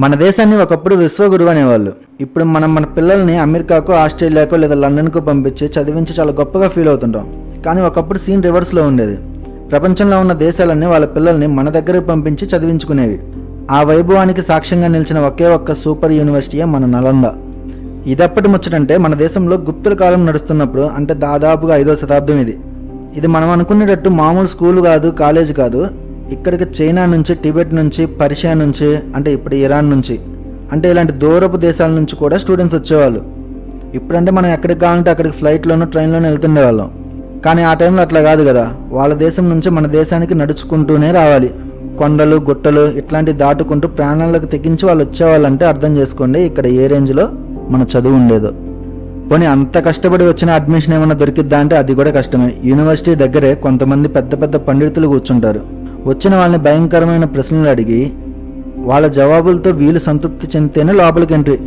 మన దేశాన్ని ఒకప్పుడు విశ్వగురువు అనేవాళ్ళు. ఇప్పుడు మనం మన పిల్లల్ని అమెరికాకో ఆస్ట్రేలియాకో లేదా లండన్కో పంపించి చదివించి చాలా గొప్పగా ఫీల్ అవుతుంటాం. కానీ ఒకప్పుడు సీన్ రివర్స్లో ఉండేది. ప్రపంచంలో ఉన్న దేశాలన్నీ వాళ్ళ పిల్లల్ని మన దగ్గరకు పంపించి చదివించుకునేవి. ఆ వైభవానికి సాక్ష్యంగా నిలిచిన ఒకే ఒక్క సూపర్ యూనివర్సిటీయే మన నలంద. ఇదప్పటి ముచ్చటంటే మన దేశంలో గుప్తుల కాలం నడుస్తున్నప్పుడు అంటే దాదాపుగా ఐదో శతాబ్దం ఇది. ఇది మనం అనుకునేటట్టు మామూలు స్కూల్ కాదు కాలేజ్ కాదు ఇక్కడికి చైనా నుంచి టిబెట్ నుంచి పర్షియా నుంచి అంటే ఇప్పుడు ఇరాన్ నుంచి అంటే ఇలాంటి దూరపు దేశాల నుంచి కూడా స్టూడెంట్స్ వచ్చేవాళ్ళు. ఇప్పుడంటే మనం ఎక్కడికి కావాలంటే అక్కడికి ఫ్లైట్లోనూ ట్రైన్లోనూ వెళ్తుండే వాళ్ళం. కానీ ఆ టైంలో అట్లా కాదు కదా. వాళ్ళ దేశం నుంచి మన దేశానికి నడుచుకుంటూనే రావాలి. కొండలు గుట్టలు ఇట్లాంటివి దాటుకుంటూ ప్రాణాలకు తెగించి వాళ్ళు వచ్చేవాళ్ళంటే అర్థం చేసుకోండి ఇక్కడ ఏ రేంజ్లో మన చదువు ఉండేదో. పోనీ అంత కష్టపడి వచ్చిన అడ్మిషన్ ఏమైనా దొరికిద్దా అంటే అది కూడా కష్టమే. యూనివర్సిటీ దగ్గరే కొంతమంది పెద్ద పెద్ద పండితులు కూర్చుంటారు. వచ్చిన వాళ్ళని భయంకరమైన ప్రశ్నలు అడిగి వాళ్ళ జవాబులతో వీళ్ళు సంతృప్తి చెందితేనే లోపలికి ఎంట్రీ.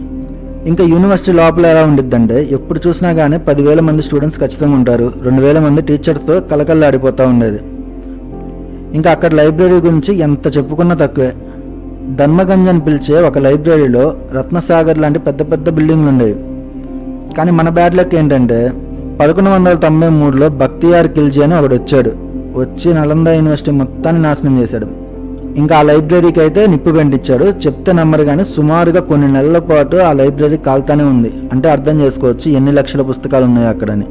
ఇంకా యూనివర్సిటీ లోపల ఎలా ఉండిద్దంటే ఎప్పుడు చూసినా కానీ పదివేల మంది స్టూడెంట్స్ ఖచ్చితంగా ఉంటారు. రెండు వేల మంది టీచర్తో కలకల్లాడిపోతూ ఉండేది. ఇంకా అక్కడ లైబ్రరీ గురించి ఎంత చెప్పుకున్నా తక్కువే. ధర్మగంజ్ అని పిలిచే ఒక లైబ్రరీలో రత్నసాగర్ లాంటి పెద్ద పెద్ద బిల్డింగ్లు ఉండేవి. కానీ మన బ్యాడ్ లక్ ఏంటంటే పదకొండు వందల తొంభై మూడులో బక్తియార్ ఖిల్జీ అని ఒకడు వచ్చాడు. వచ్చి నలంద యూనివర్సిటీ మొత్తాన్ని నాశనం చేశాడు. ఇంకా ఆ లైబ్రరీకి అయితే నిప్పు పెంటిచ్చాడు చెప్తే నమ్మరు కానీ సుమారుగా కొన్ని నెలల పాటు ఆ లైబ్రరీ కాలుతానే ఉంది. అంటే అర్థం చేసుకోవచ్చు ఎన్ని లక్షల పుస్తకాలు ఉన్నాయి అక్కడని.